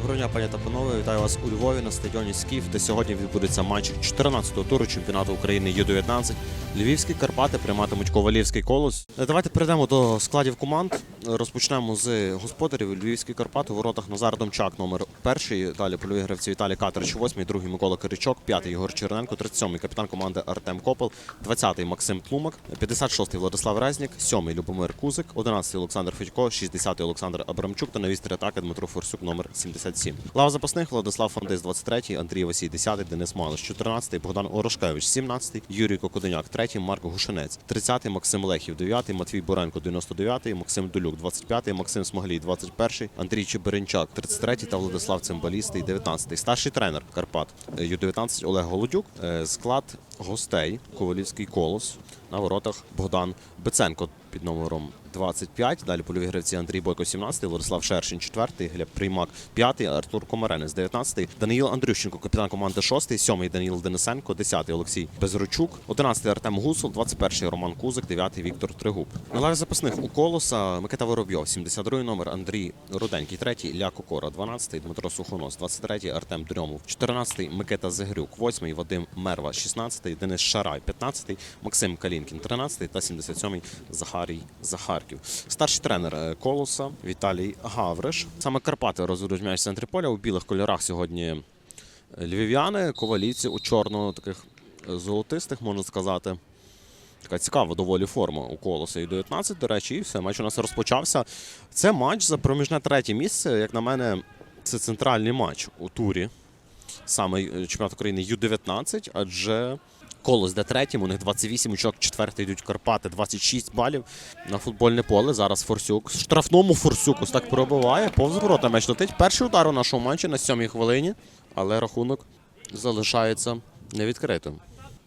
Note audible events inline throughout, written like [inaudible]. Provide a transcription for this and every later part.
Доброго дня, пані та панове. Вітаю вас у Львові на стадіоні Скіф, де сьогодні відбудеться матч 14-го туру чемпіонату України Ю-19. Львівські Карпати прийматимуть Ковалівський колос. Е, Давайте перейдемо до складів команд. Розпочнемо з господарів Львівські Карпати. У воротах Назар Домчак, номер перший. Далі польові гравці Віталій Катерич, восьмий, другий Микола Киричок, п'ятий Ігор Черненко, 37-й капітан команди Артем Копел, 20-й Максим Тлумак, 56-й Владислав Резнік, 7-й Любомир Кузик, 11-й Олександр Федько, 60-й Олександр Абрамчук та на атаки Дмитро Форсюк, номер 77. Лава запасних Владислав Фандис, 23-й, Андрій Васій, 10-й, Денис Малиш, 14-й, Богдан Орошкевич, 17-й, Юрій Кокоденяк, 3-й, Марко Гушенець, 30-й, Максим Лехів, 9-й, Матвій Боренко, 99-й, Максим Долюк, 25-й, Максим Смоглій, 21-й, Андрій Чеберенчак, 33-й та Владислав Цимбалістий, 19-й. Старший тренер Карпат е, Ю-19 Олег Голодюк. Е, Склад гостей Ковалівський колос на воротах Богдан Беценко під номером 25. Далі польові гравці Андрій Бойко, 17, Владислав Шершин, 4, Глеб Приймак, 5, Артур Комаренець, 19, Даниїл Андрющенко, капітан команди 6, 7 Даніл Денисенко, 10 Олексій Безручук, 11 Артем Гусул, 21 Роман Кузик, 9 Віктор Тригуб. На лаві запасних у колоса Микита Воробйов, 72 номер Андрій Руденький, 3 Ілля Кокора, 12 Дмитро Сухонос, 23 Артем Дрьомов, 14 Микита Зигрюк, 8 Вадим Мерва, 16 Денис Шарай, 15 Максим Калінкін, 13 та 77 Захарій Захарків. Старший тренер е, Колоса Віталій Гавриш. Саме Карпати розведуть м'яч в центрі поля у білих кольорах сьогодні е, львів'яни, ковалівці у чорно таких е, золотистих, можна сказати. Така цікава доволі форма у колоса і 19, до речі, і все, матч у нас розпочався. Це матч за проміжне третє місце. Як на мене, це центральний матч у турі саме чемпіонат України Ю-19, адже колос де третім, у них 28 очок, четвертий йдуть Карпати, 26 балів на футбольне поле. Зараз Форсюк. Штрафному Форсюк ось так пробиває. Повз ворота м'яч летить. Перший удар у нашому матчі на сьомій хвилині, але рахунок залишається невідкритим.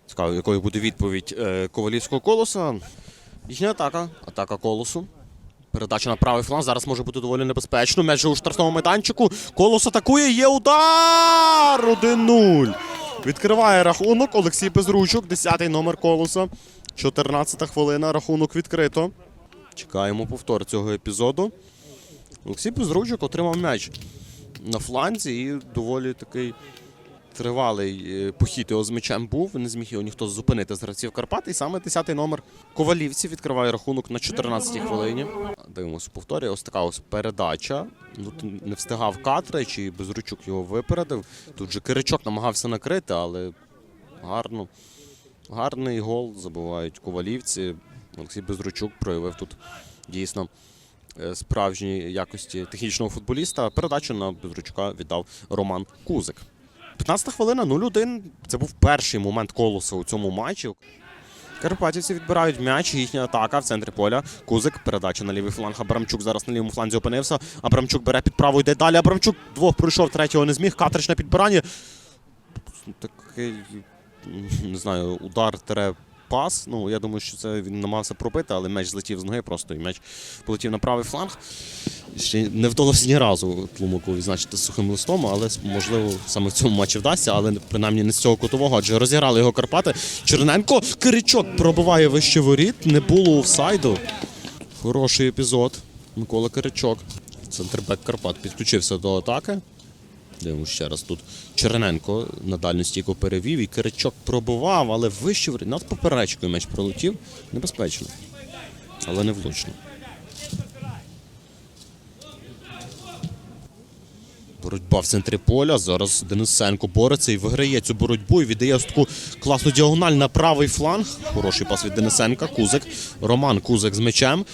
Цікаво, якою буде відповідь е, ковалівського колоса. Їхня атака. Атака колосу. Передача на правий фланг. Зараз може бути доволі небезпечно. Же у штрафному майданчику. Колос атакує. Є удар! 1-0. Відкриває рахунок. Олексій Безручук, 10-й номер колоса. 14-та хвилина. Рахунок відкрито. Чекаємо повтор цього епізоду. Олексій Безручук отримав м'яч на фланзі і доволі такий тривалий е, похід його з м'ячем був. Не зміг його ніхто зупинити з гравців Карпат. І саме 10-й номер Ковалівці відкриває рахунок на 14-й хвилині. Дивимося повторює. Ось така ось передача. Ну, тут не встигав Катрич і Безручук його випередив. Тут же Киричок намагався накрити, але гарно. Гарний гол забувають ковалівці. Олексій Безручук проявив тут дійсно е, справжні якості технічного футболіста. Передачу на Безручука віддав Роман Кузик. 15 хвилина 0-1. Це був перший момент колоса у цьому матчі. Карпатівці відбирають м'яч, їхня атака в центрі поля. Кузик, передача на лівий фланг. Абрамчук зараз на лівому фланзі опинився. Абрамчук бере під праву, йде далі. Абрамчук двох пройшов, третього не зміг. Катрич на підбиранні. Такий, не знаю, удар тере пас. Ну, я думаю, що це він намагався пробити, але м'яч злетів з ноги просто і м'яч полетів на правий фланг. Ще не вдалося ні разу Тлумаку відзначити сухим листом, але можливо саме в цьому матчі вдасться, але принаймні не з цього кутового, адже розіграли його Карпати. Черненко Киричок пробиває вище воріт, не було офсайду. Хороший епізод. Микола Киричок. Центрбек Карпат підключився до атаки. Дивимося ще раз тут. Черненко на дальню стійку перевів і Киричок пробував, але вище. Над поперечкою м'яч пролетів. Небезпечно. Але не влучно. Боротьба в центрі поля. Зараз Денисенко бореться і виграє цю боротьбу і віддає таку класну діагональ на правий фланг. Хороший пас від Денисенка. Кузик. Роман Кузик з м'ячем.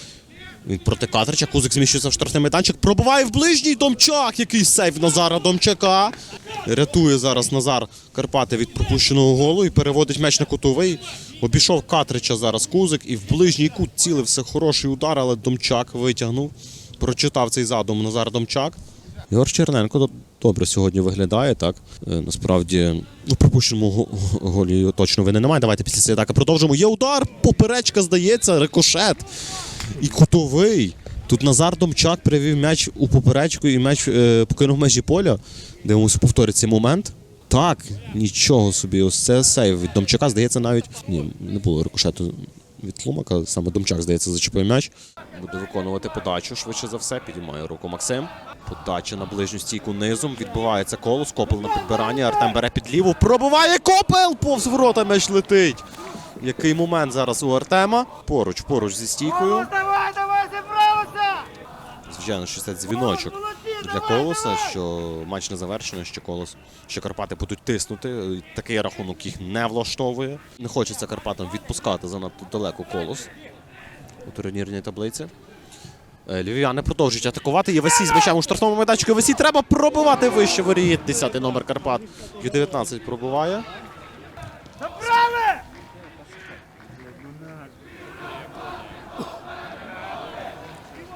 Проти Катрича. Кузик зміщується в штрафний майданчик. Пробиває в ближній Домчак. Який сейв Назара Домчака. Рятує зараз Назар Карпати від пропущеного голу і переводить м'яч на кутовий. Обійшов Катрича зараз Кузик і в ближній кут цілився хороший удар, але Домчак витягнув. Прочитав цей задум Назар Домчак. Ігор Черненко добре сьогодні виглядає, так. Е, Насправді, ну, пропущеному го- голі точно вини немає. Давайте після цієї атаки продовжимо. Є удар, поперечка, здається, рикошет. І кутовий. Тут Назар Домчак привів м'яч у поперечку і м'яч е, покинув межі поля. Дивимося, повторить цей момент. Так, нічого собі. Ось це сейв від Домчака. Здається, навіть ні, не було рикошету від Тлумака. Саме Домчак, здається, зачепив м'яч. Буде виконувати подачу швидше за все. Підіймає руку Максим. Подача на ближню стійку низом. Відбувається колос. Копел на підбиранні. Артем бере під ліву. Пробиває Копел! Повз ворота м'яч летить. Який момент зараз у Артема. Поруч, поруч зі стійкою. Звичайно, що це дзвіночок для колоса, що матч не завершено, що колос, що Карпати будуть тиснути. Такий рахунок їх не влаштовує. Не хочеться Карпатам відпускати занадто далеко колос у турнірній таблиці. Е, Львів'яни продовжують атакувати. Євасій з м'ячем у штрафному майданчику. Євасій треба пробивати вище воріт. 10-й номер Карпат. Ю-19 пробиває.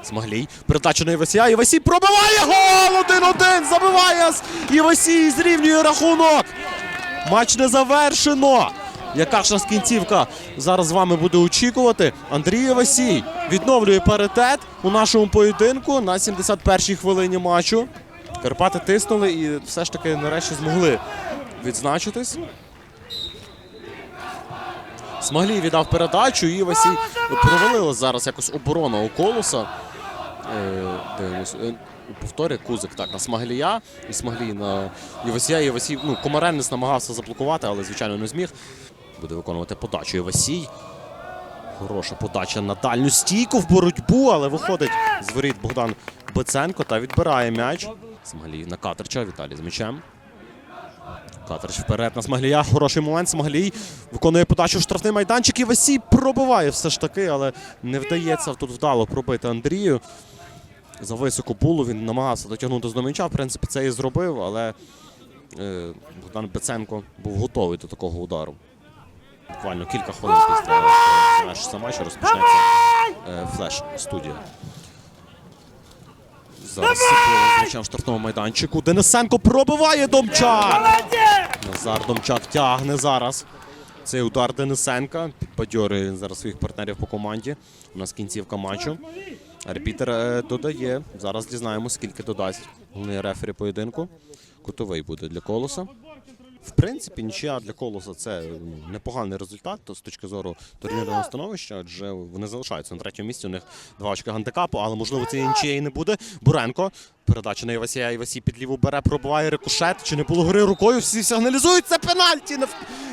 Смаглій. Передача на Євасія. Євасій пробиває гол! 1-1! Забиває Євасій зрівнює рахунок. Матч не завершено. Яка ж нас кінцівка зараз з вами буде очікувати? Андрій Євасій відновлює паритет у нашому поєдинку на 71-й хвилині матчу. Карпати тиснули і все ж таки нарешті змогли відзначитись. Смаглій віддав передачу, і Євасій провалила зараз якось оборона у колоса. Е, дивимось. Е, повторі Кузик так на Смаглія і Смаглій на Євасія. Євасій, ну, Комаренець намагався заблокувати, але звичайно не зміг. Буде виконувати подачу Євасій. Хороша подача на дальню стійку в боротьбу, але виходить з воріт Богдан Беценко та відбирає м'яч. Смаглій на Катерча. Віталій з м'ячем. Катерч вперед на Смаглія. Хороший момент. Смаглій виконує подачу в штрафний майданчик. І Васій пробиває все ж таки, але не вдається тут вдало пробити Андрію. За високу булу він намагався дотягнути з м'яча. В принципі, це і зробив, але е, Богдан Беценко був готовий до такого удару. Буквально кілька хвилин після завершення матчу розпочнеться е, флеш студія. Зараз м'ячем в штрафному майданчику. Денисенко пробиває Домчак! Назар Домчак тягне зараз. Цей удар Денисенка підбадьорює зараз своїх партнерів по команді. У нас кінцівка матчу. Арбітер е, додає. Зараз дізнаємося, скільки додасть головний рефері поєдинку. Кутовий буде для колоса. В принципі, нічия для колоса це ну, непоганий результат то з точки зору турнірного становища, адже вони залишаються на третьому місці. У них два очки гандикапу, але можливо цієї нічиєї не буде. Буренко. Передача на Євасія. Євасій під ліву бере, пробиває рикошет. Чи не було гри рукою? Всі сигналізують. Це пенальті на,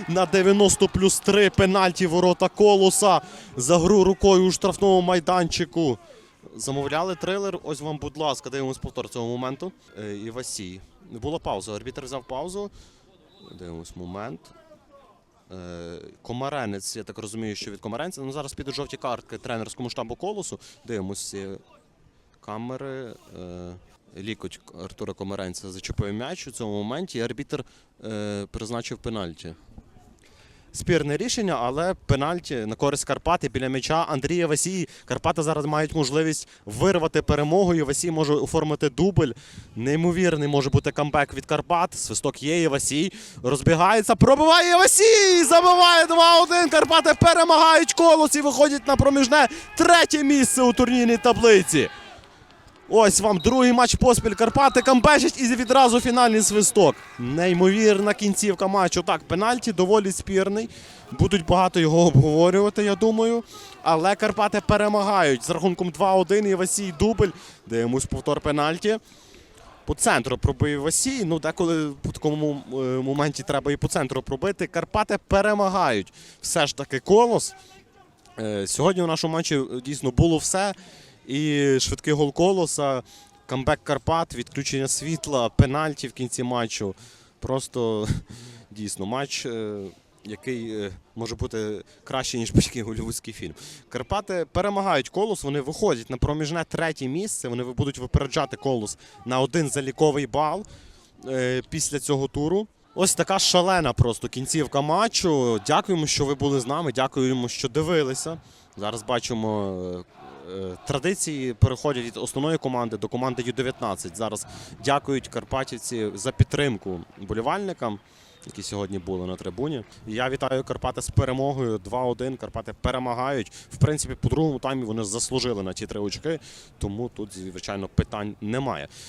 на 90 плюс 3. Пенальті ворота колоса за гру рукою у штрафному майданчику. Замовляли трилер. Ось вам, будь ласка, дивимось повтор цього моменту. Е, Івасій. Була пауза. Арбітр взяв паузу. Дивимось момент. Е, Комаренець, я так розумію, що від комаренця. Ну, зараз підуть жовті картки тренерському штабу колосу. Дивимось камери. Е, Лікоть Артура Комаренця зачепив м'яч у цьому моменті. І арбітр е, призначив пенальті. Спірне рішення, але пенальті на користь Карпати біля м'яча Андрія Васій. Карпати зараз мають можливість вирвати перемогу. І Васій може оформити дубль. Неймовірний може бути камбек від Карпат. Свисток є. Васій розбігається. Пробиває Васій! Забиває 2-1. Карпати перемагають колос і виходять на проміжне третє місце у турнірній таблиці. Ось вам другий матч поспіль Карпати камбечать і відразу фінальний свисток. Неймовірна кінцівка матчу. Так, пенальті доволі спірний. Будуть багато його обговорювати, я думаю. Але Карпати перемагають з рахунком 2-1 і Васій дубль. Дивимось повтор пенальті. По центру пробив Васій. Ну, деколи по такому е, моменті треба і по центру пробити. Карпати перемагають. Все ж таки колос. Е, Сьогодні у нашому матчі е, дійсно було все. І швидкий гол колоса, камбек Карпат, відключення світла, пенальті в кінці матчу. Просто [laughs] дійсно матч, е, який е, може бути кращий, ніж будь-який голівудський фільм. Карпати перемагають колос, вони виходять на проміжне третє місце. Вони будуть випереджати колос на один заліковий бал е, після цього туру. Ось така шалена просто кінцівка матчу. Дякуємо, що ви були з нами. Дякуємо, що дивилися. Зараз бачимо. Е, Традиції переходять від основної команди до команди Ю-19. Зараз дякують Карпатівці за підтримку болівальникам, які сьогодні були на трибуні. Я вітаю Карпати з перемогою 2-1. Карпати перемагають. В принципі, по другому таймі вони заслужили на ті три очки, тому тут, звичайно, питань немає.